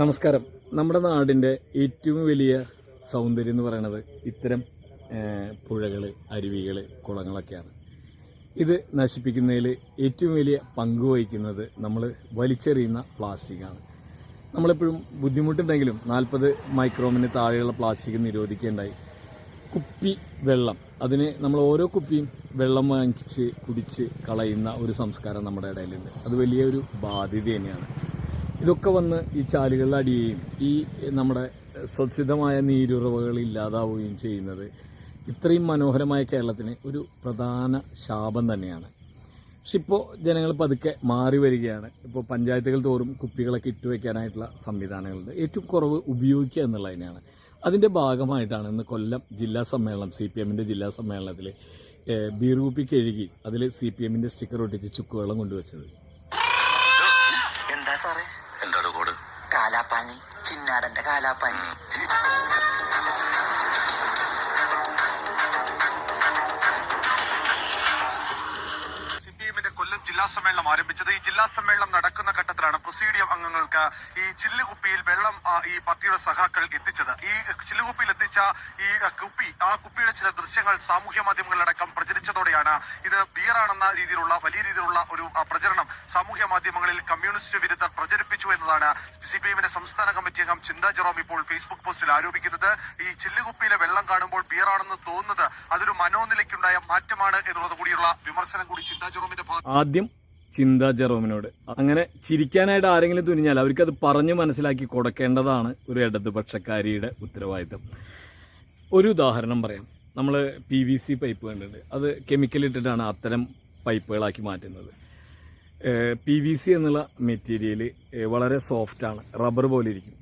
നമസ്കാരം. നമ്മുടെ നാടിന്റെ ഏറ്റവും വലിയ സൗന്ദര്യം എന്ന് പറയുന്നത് ഇത്തരം പുഴകൾ അരുവികൾ കുളങ്ങളൊക്കെയാണ്. ഇത് നശിപ്പിക്കുന്നതിൽ ഏറ്റവും വലിയ പങ്ക് വഹിക്കുന്നത് നമ്മൾ വലിച്ചെറിയുന്ന പ്ലാസ്റ്റിക്കാണ് നമ്മളെപ്പോഴും ബുദ്ധിമുട്ടുണ്ടെങ്കിലും നാൽപ്പത് മൈക്രോമിന് താഴെയുള്ള പ്ലാസ്റ്റിക് നിരോധിക്കേണ്ടായി. കുപ്പി വെള്ളം അതിന് നമ്മൾ ഓരോ കുപ്പിയും വെള്ളം വാങ്ങിച്ച് കുടിച്ച് കളയുന്ന ഒരു സംസ്കാരം നമ്മുടെ ഇടയിലുണ്ട്. അത് വലിയൊരു ബാധ്യത തന്നെയാണ്. ഇതൊക്കെ വന്ന് ഈ ചാലുകളിൽ ഈ നമ്മുടെ സ്വച്ഛിതമായ നീരുറവകൾ ഇല്ലാതാവുകയും ചെയ്യുന്നത് ഇത്രയും മനോഹരമായ കേരളത്തിന് ഒരു പ്രധാന ശാപം തന്നെയാണ്. പക്ഷെ ഇപ്പോൾ ജനങ്ങൾ പതുക്കെ മാറി വരികയാണ്. ഇപ്പോൾ പഞ്ചായത്തുകൾ തോറും കുപ്പികളൊക്കെ ഇട്ടുവയ്ക്കാനായിട്ടുള്ള സംവിധാനങ്ങളുണ്ട്. ഏറ്റവും കുറവ് ഉപയോഗിക്കുക എന്നുള്ളത് തന്നെയാണ് അതിന്റെ ഭാഗമായിട്ടാണ് ഇന്ന് കൊല്ലം ജില്ലാ സമ്മേളനം സി പി എമ്മിന്റെ ജില്ലാ സമ്മേളനത്തിൽ ബീർ കുപ്പി കഴുകി അതിൽ സി പി എമ്മിന്റെ സ്റ്റിക്കർ ഒട്ടിച്ച് ചുക്കുവെള്ളം കൊണ്ടുവച്ചത്. എന്താ സാറേ? എന്താണ് കോഡ്? കാലാപ്പാനി ചിന്നാടന്റെ കാലാപ്പാനി. കൊല്ലം ജില്ലാ സമ്മേളനം ആരംഭിച്ചത്. ഈ ജില്ലാ സമ്മേളനം നടക്കുന്ന ഘട്ടത്തിലാണ് പ്രൊസീഡിയം അംഗങ്ങൾക്ക് ഈ ചില്ലുകുപ്പിയിൽ വെള്ളം ഈ പാർട്ടിയുടെ സഹാക്കൾ എത്തിച്ചത്. ഈ ചില്ലുകുപ്പിയിൽ എത്തിച്ച ഈ കുപ്പി ആ കുപ്പിയുടെ ചില ദൃശ്യങ്ങൾ സാമൂഹ്യ മാധ്യമങ്ങളിലടക്കം പ്രചരിച്ചതോടെയാണ് ഇത് ബിയറാണെന്ന രീതിയിലുള്ള വലിയ രീതിയിലുള്ള ഒരു പ്രചരണം സാമൂഹ്യ മാധ്യമങ്ങളിൽ കമ്മ്യൂണിസ്റ്റ് വിരുദ്ധർ പ്രചരിപ്പിച്ചു എന്നതാണ് സി പി എമ്മിന്റെ സംസ്ഥാന കമ്മിറ്റി അംഗം ചിന്ത ജെറോം ഇപ്പോൾ ഫേസ്ബുക്ക് പോസ്റ്റിൽ ആരോപിക്കുന്നത്. ഈ ചില്ലുകുപ്പിയിലെ വെള്ളം കാണുമ്പോൾ ബിയറാണെന്ന് തോന്നുന്നത് അതൊരു മനോനിലയ്ക്കുണ്ടായ മാറ്റമാണ് എന്നുള്ളത് കൂടിയുള്ള വിമർശനം കൂടി ചിന്ത ജെറോമിന്റെ ആദ്യം ചിന്ത ജെറോമിനോട്. അങ്ങനെ ചിരിക്കാനായിട്ട് ആരെങ്കിലും തുനിഞ്ഞാൽ അവർക്ക് അത് പറഞ്ഞു മനസ്സിലാക്കി കൊടുക്കേണ്ടതാണ് ഒരു ഇടതുപക്ഷക്കാരിയുടെ ഉത്തരവാദിത്തം. ഒരു ഉദാഹരണം പറയാം. നമ്മൾ പി വി സി പൈപ്പ് കണ്ടിട്ടുണ്ട്. അത് കെമിക്കൽ ഇട്ടിട്ടാണ് അത്തരം പൈപ്പുകളാക്കി മാറ്റുന്നത്. പി വി സി എന്നുള്ള മെറ്റീരിയൽ വളരെ സോഫ്റ്റാണ് റബ്ബർ പോലെ ഇരിക്കും.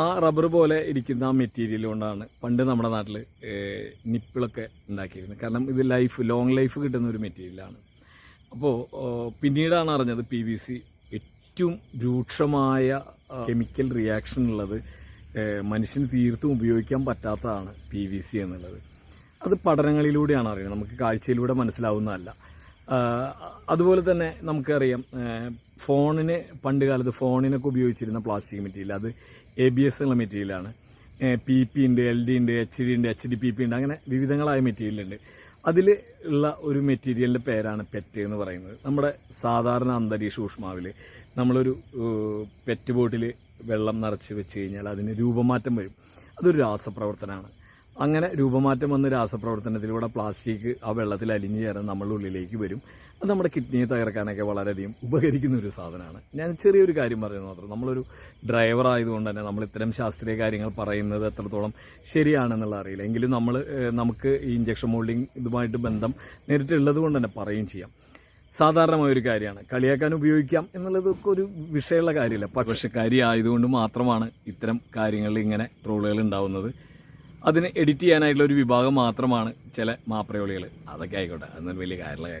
ആ റബ്ബർ പോലെ ഇരിക്കുന്ന ആ മെറ്റീരിയൽ കൊണ്ടാണ് പണ്ട് നമ്മുടെ നാട്ടിൽ നിപ്പിളൊക്കെ ഉണ്ടാക്കിയിരുന്നത്. കാരണം ഇത് ലൈഫ് ലോങ് ലൈഫ് കിട്ടുന്ന ഒരു മെറ്റീരിയലാണ് അപ്പോൾ പിന്നീടാണ് അറിഞ്ഞത് പി വി സി ഏറ്റവും രൂക്ഷമായ കെമിക്കൽ റിയാക്ഷൻ ഉള്ളത് മനുഷ്യന് തീർത്തും ഉപയോഗിക്കാൻ പറ്റാത്തതാണ് പി വി സി എന്നുള്ളത്. അത് പഠനങ്ങളിലൂടെയാണ് അറിയുന്നത്. നമുക്ക് കാഴ്ചയിലൂടെ മനസ്സിലാവുന്നതല്ല. അതുപോലെ തന്നെ നമുക്കറിയാം ഫോണിന് പണ്ട് കാലത്ത് ഫോണിനൊക്കെ ഉപയോഗിച്ചിരുന്ന പ്ലാസ്റ്റിക് മെറ്റീരിയൽ അത് എ ബി എസ് എന്നുള്ള മെറ്റീരിയലാണ് പി പി ഉണ്ട് എൽ ഡി ഉണ്ട് എച്ച് ഡി ഉണ്ട് എച്ച് ഡി പി പി ഉണ്ട് അങ്ങനെ വിവിധങ്ങളായ മെറ്റീരിയൽ ഉണ്ട്. അതിൽ ഉള്ള ഒരു മെറ്റീരിയലിന്റെ പേരാണ് പെറ്റ് എന്ന് പറയുന്നത്. നമ്മുടെ സാധാരണ അന്തരീക്ഷ ഊഷ്മാവിൽ നമ്മളൊരു പെറ്റ് ബോട്ടിൽ വെള്ളം നിറച്ച് വെച്ച് കഴിഞ്ഞാൽ അതിന് രൂപമാറ്റം വരും. അതൊരു രാസപ്രവർത്തനമാണ്. അങ്ങനെ രൂപമാറ്റം വന്ന രാസപ്രവർത്തനത്തിലൂടെ പ്ലാസ്റ്റിക് ആ വെള്ളത്തിൽ അലിഞ്ഞു ചേർന്ന് നമ്മളുടെ ഉള്ളിലേക്ക് വരും. അത് നമ്മുടെ കിഡ്നിയെ തകർക്കാനൊക്കെ വളരെയധികം ഉപകരിക്കുന്ന ഒരു സാധനമാണ്. ഞാൻ ചെറിയൊരു കാര്യം പറയുന്നത് മാത്രം. നമ്മളൊരു ഡ്രൈവർ ആയതുകൊണ്ട് തന്നെ നമ്മൾ ഇത്തരം ശാസ്ത്രീയ കാര്യങ്ങൾ പറയുന്നത് എത്രത്തോളം ശരിയാണെന്നുള്ള അറിയില്ല. എങ്കിലും നമ്മൾ നമുക്ക് ഈ ഇഞ്ചക്ഷൻ മോൾഡിങ് ഇതുമായിട്ട് ബന്ധം നേരിട്ടുള്ളത് കൊണ്ട് തന്നെ പറയുകയും ചെയ്യാം. സാധാരണമായ ഒരു കാര്യമാണ്. കളിയാക്കാൻ ഉപയോഗിക്കാം എന്നുള്ളതൊക്കെ ഒരു വിഷയമുള്ള കാര്യമില്ല. പക്ഷെ കാര്യമായതുകൊണ്ട് മാത്രമാണ് ഇത്തരം കാര്യങ്ങളിൽ ഇങ്ങനെ ട്രോളുകൾ ഉണ്ടാവുന്നത്. അതിന് എഡിറ്റ് ചെയ്യാനായിട്ടുള്ള ഒരു വിഭാഗം മാത്രമാണ് ചില മാപ്രയോളികൾ അതൊക്കെ ആയിക്കോട്ടെ. അതൊന്നും വലിയ കാര്യമുള്ള കാര്യം